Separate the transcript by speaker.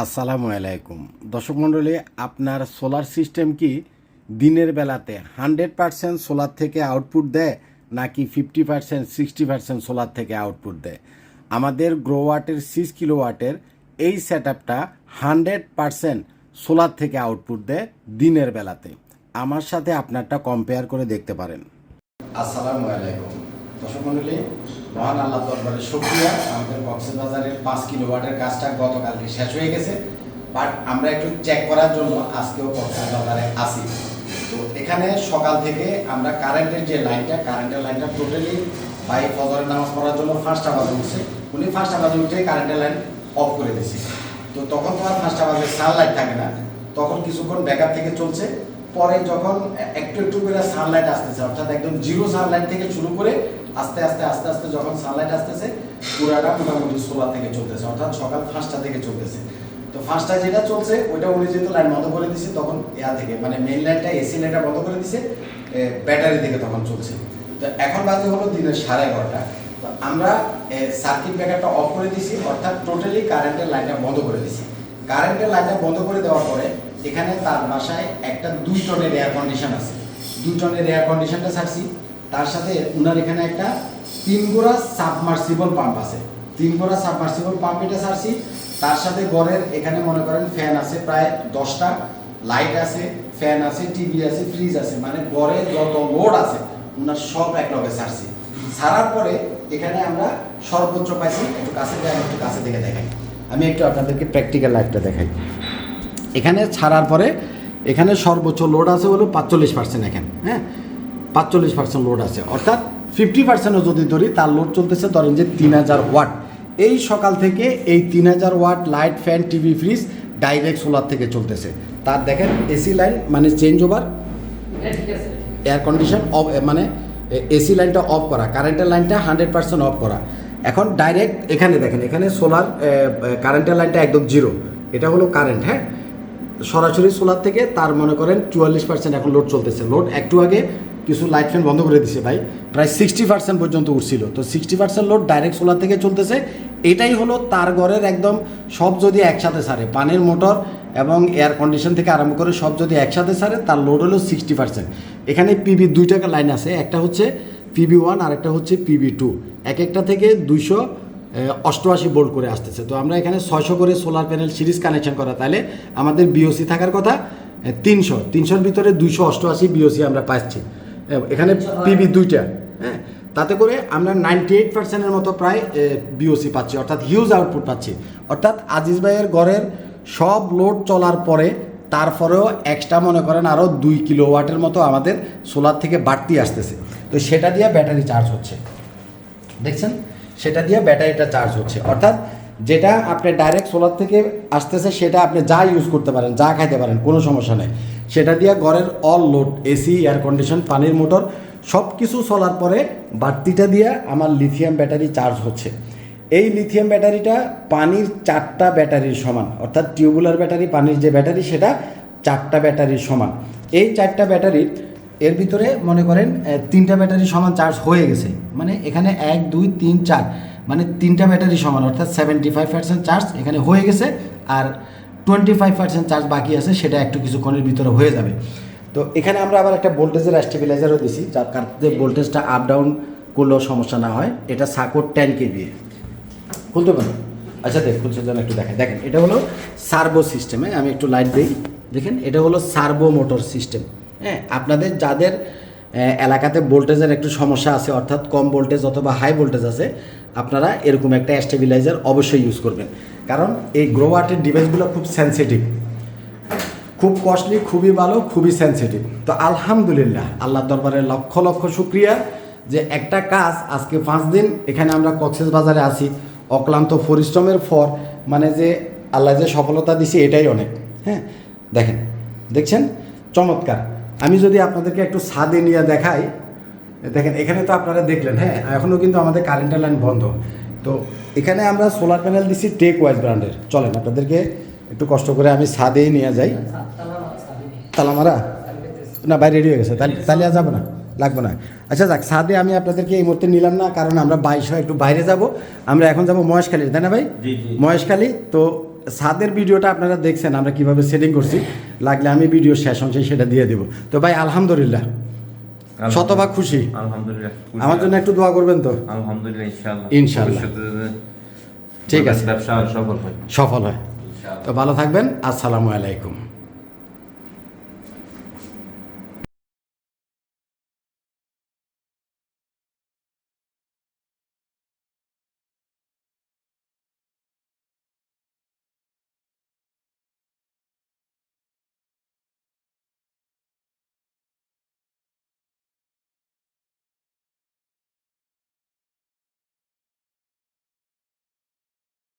Speaker 1: আসসালামু আলাইকুম। দর্শক মণ্ডলী, আপনার সোলার সিস্টেম কি দিনের বেলাতে হান্ড্রেড পারসেন্ট সোলার থেকে আউটপুট দেয়, নাকি fifty percent sixty percent solar থেকে আউটপুট দেয়? আমাদের গ্রো ওয়াটের সিক্স কিলো ওয়াটের এই সেট আপটা হান্ড্রেড পারসেন্ট সোলার থেকে আউটপুট দেয় দিনের বেলাতে। আমার সাথে আপনারটা কম্পেয়ার করে দেখতে পারেন। আসসালামু আলাইকুম। দর্শক মণ্ডলী মহান আল্লাহ দরবারে শুক্রিয়া। আমাদের কক্সবাজারের পাঁচ কিলো ওয়াটের কাজটা গতকালকে শেষ হয়ে গেছে। বাট আমরা একটু চেক করার জন্য আজকেও কক্সবাজারে আসি তো এখানে সকাল থেকে আমরা কারেন্টের যে লাইনটা কারেন্টের লাইনটা টোটালি ভাই ফজরের নামাজ পড়ার জন্য ফার্স্ট আওয়াজে উঠছে। উনি ফার্স্ট আওয়াজে উঠে কারেন্টের লাইন অফ করে দিয়েছে। তো তখন তো আর ফার্স্ট আওয়াজে সানলাইট থাকে না। তখন কিছুক্ষণ ব্যাকআপ থেকে চলছে। পরে যখন একটু একটু করে সানলাইট আসতেছে, অর্থাৎ একদম জিরো সানলাইট থেকে শুরু করে আস্তে আস্তে আস্তে আস্তে যখন সানলাইট আসতেছে, পুরাটা মোটামুটি সোলার থেকে চলতেছে, অর্থাৎ সকাল পাঁচটা থেকে চলতেছে। তো ফার্স্টটা যেটা চলছে, ওইটা উনি যেহেতু লাইন বন্ধ করে দিছে, তখন ইয়া থেকে মানে মেইন লাইনটা এসি লাইনটা বন্ধ করে দিছে ব্যাটারি থেকে তখন চলছে। তো এখন বাজে হলো দিনের সাড়ে এগারোটা। তো আমরা সার্কিট ব্রেকারটা অফ করে দিছি, অর্থাৎ টোটালি কারেন্টের লাইনটা বন্ধ করে দিছি। কারেন্টের লাইনটা বন্ধ করে দেওয়ার পরে এখানে তার বাসায় একটা দুই টনের এয়ার কন্ডিশন আছে। দুই টনের এয়ার কন্ডিশনটা ছাড়ছি। তার সাথে উনার এখানে একটা তিন গোড়া সাবমার্সিবল পাম্প আছে। তিন গোড়া সাবমার্সিবল পাম্প এটা ছাড়ছি। তার সাথে ঘরের এখানে মনে করেন ফ্যান আছে প্রায় দশটা। লাইট আছে ফ্যান আছে টিভি আছে ফ্রিজ আছে। মানে ঘরে যত লোড আছে, উনার সব এক লগে ছাড়ছি। ছাড়ার পরে এখানে আমরা সর্বোচ্চ পাইছি, একটু কাছে একটু কাছে থেকে দেখাই। আমি একটু আপনাদেরকে প্র্যাকটিক্যাল লাইফটা দেখাই। এখানে ছাড়ার পরে এখানে সর্বোচ্চ লোড আছে হলো পাঁচচল্লিশ পার্সেন্ট এখানে হ্যাঁ? পাঁচচল্লিশ পার্সেন্ট লোড আছে। অর্থাৎ ফিফটি পার্সেন্টও যদি ধরি, তার লোড চলতেছে ধরেন যে তিন হাজার ওয়াট এই সকাল থেকে এই তিন হাজার watt light fan TV fridge direct solar থেকে চলতেছে। তার দেখেন এসি লাইন মানে change over air condition off মানে এসি লাইনটা অফ করা কারেন্টের লাইনটা হান্ড্রেড পার্সেন্ট অফ করা। এখন ডাইরেক্ট এখানে দেখেন, এখানে সোলার কারেন্টের লাইনটা একদম জিরো এটা হলো কারেন্ট হ্যাঁ? সরাসরি সোলার থেকে তার মনে করেন চুয়াল্লিশ পার্সেন্ট এখন লোড চলতেছে। লোড একটু আগে কিছু লাইট ফ্যান বন্ধ করে দিছে ভাই। প্রায় সিক্সটি পার্সেন্ট পর্যন্ত উঠছিল। তো sixty percent load direct solar থেকে চলতেছে। এটাই হলো তার ঘরের একদম সব যদি একসাথে সারে, পানির মোটর এবং এয়ার কন্ডিশন থেকে আরম্ভ করে সব যদি একসাথে সারে, তার লোড হলো সিক্সটি পার্সেন্ট এখানে পিবি দুই টাকা লাইন আছে। একটা হচ্ছে পিবি ওয়ান আর একটা হচ্ছে পিবি টু এক একটা থেকে দুইশো অষ্টআশি বোল্ট করে আসতেছে। তো আমরা এখানে ছয়শো করে সোলার প্যানেল সিরিজ কানেকশন করা। তাহলে আমাদের বিওসি থাকার কথা তিনশো। তিনশোর ভিতরে দুইশো অষ্টআশি বিওসি আমরা পাচ্ছি। এখানে পিবি দুইটা হ্যাঁ? তাতে করে আমরা নাইনটি এইট পার্সেন্টের মতো প্রায় বিওসি পাচ্ছি। অর্থাৎ হিউজ আউটপুট পাচ্ছি। অর্থাৎ আজিজ ভাইয়ের ঘরের সব লোড চলার পরে তারপরেও এক্সট্রা মনে করেন আরও দুই কিলো ওয়াটের মতো আমাদের সোলার থেকে বাড়তি আসতেছে। তো সেটা দিয়ে ব্যাটারি চার্জ হচ্ছে। দেখছেন? সেটা দিয়ে ব্যাটারিটা চার্জ হচ্ছে। অর্থাৎ যেটা আপনি ডাইরেক্ট সোলার থেকে আসতেছে, সেটা আপনি যা ইউজ করতে পারেন, যা খাইতে পারেন, কোনো সমস্যা নেই। সেটা দিয়ে ঘরের all load AC air condition পানির মোটর সব কিছু চলার পরে বাড়তিটা দিয়ে আমার লিথিয়াম ব্যাটারি চার্জ হচ্ছে। এই লিথিয়াম ব্যাটারিটা পানির চারটা ব্যাটারির সমান, অর্থাৎ টিউবুলার ব্যাটারি পানির যে ব্যাটারি, সেটা চারটা ব্যাটারির সমান। এই চারটা ব্যাটারির এর ভিতরে মনে করেন তিনটা ব্যাটারি সমান চার্জ হয়ে গেছে। মানে এখানে এক, দুই, তিন, চার মানে তিনটা ব্যাটারি সমান, অর্থাৎ সেভেন্টি ফাইভ পার্সেন্ট চার্জ এখানে হয়ে গেছে, আর টোয়েন্টি ফাইভ পার্সেন্ট চার্জ বাকি আছে, সেটা একটু কিছুক্ষণের ভিতরে হয়ে যাবে। তো এখানে আমরা আবার একটা ভোল্টেজের স্টেবিলাইজারও দিছি, যার কারণে ভোল্টেজটা আপ ডাউন করলেও সমস্যা না হয়, এটা সাকোর টেন কেবি খুলতে পারো। আচ্ছা দেখ, খুলছে যেন একটু দেখেন। দেখেন, এটা হলো সার্ভো সিস্টেমে আমি একটু লাইট দিই। দেখেন, এটা হলো সার্ভো মোটর সিস্টেম হ্যাঁ আপনাদের যাদের এলাকাতে ভোল্টেজের একটু সমস্যা আছে, অর্থাৎ কম ভোল্টেজ অথবা হাই ভোল্টেজ আছে, আপনারা এরকম একটা স্টেবিলাইজার অবশ্যই ইউজ করবেন। কারণ এই গ্রোয়াটের ডিভাইসগুলো খুব সেন্সিটিভ খুব কস্টলি খুবই ভালো, খুবই সেন্সিটিভ তো আলহামদুলিল্লাহ আল্লাহ দরবারে লক্ষ লক্ষ শুক্রিয়া যে একটা কাজ আজকে পাঁচ দিন, এখানে আমরা কক্সেস বাজারে আসি অক্লান্ত পরিশ্রমের ফর মানে যে আল্লাহ যে সফলতা দিছে এটাই অনেক। হ্যাঁ? দেখেন দেখছেন? চমৎকার। আমি যদি আপনাদেরকে একটু ছাদে নিয়ে দেখাই দেখেন এখানে তো আপনারা দেখলেন হ্যাঁ? এখনও কিন্তু আমাদের কারেন্টের লাইন বন্ধ। তো এখানে আমরা সোলার প্যানেল দিছি টেক ওয়াইজ ব্র্যান্ডের চলেন আপনাদেরকে একটু কষ্ট করে আমি ছাদেই নিয়ে যাই। তালামারা না বাইরে রেডি হয়ে গেছে। তাহলে তাহলে যাব না। লাগবে না। আচ্ছা যাক সাদে আমি আপনাদেরকে এই মুহূর্তে নিলাম না কারণ আমরা বাইশ একটু বাইরে যাব। আমরা এখন যাব মহেশখালী তাই না ভাই। মহেশখালী তো সাদের ভিডিওটা আপনারা দেখছেন আমরা কীভাবে সেটিং করছি। লাগলে আমি ভিডিও শেষ অংশে সেটা দিয়ে দেবো। তো ভাই আলহামদুলিল্লাহ। শতভাগ খুশি।
Speaker 2: আলহামদুলিল্লাহ
Speaker 1: আমার জন্য একটু দোয়া করবেন তো?
Speaker 2: আলহামদুলিল্লাহ ইনশাআল্লাহ।
Speaker 1: ইনশাআল্লাহ। ঠিক আছে।
Speaker 2: ব্যবসা সফল হয়।
Speaker 1: সফল হয়। তো ভালো থাকবেন। আসসালামু আলাইকুম।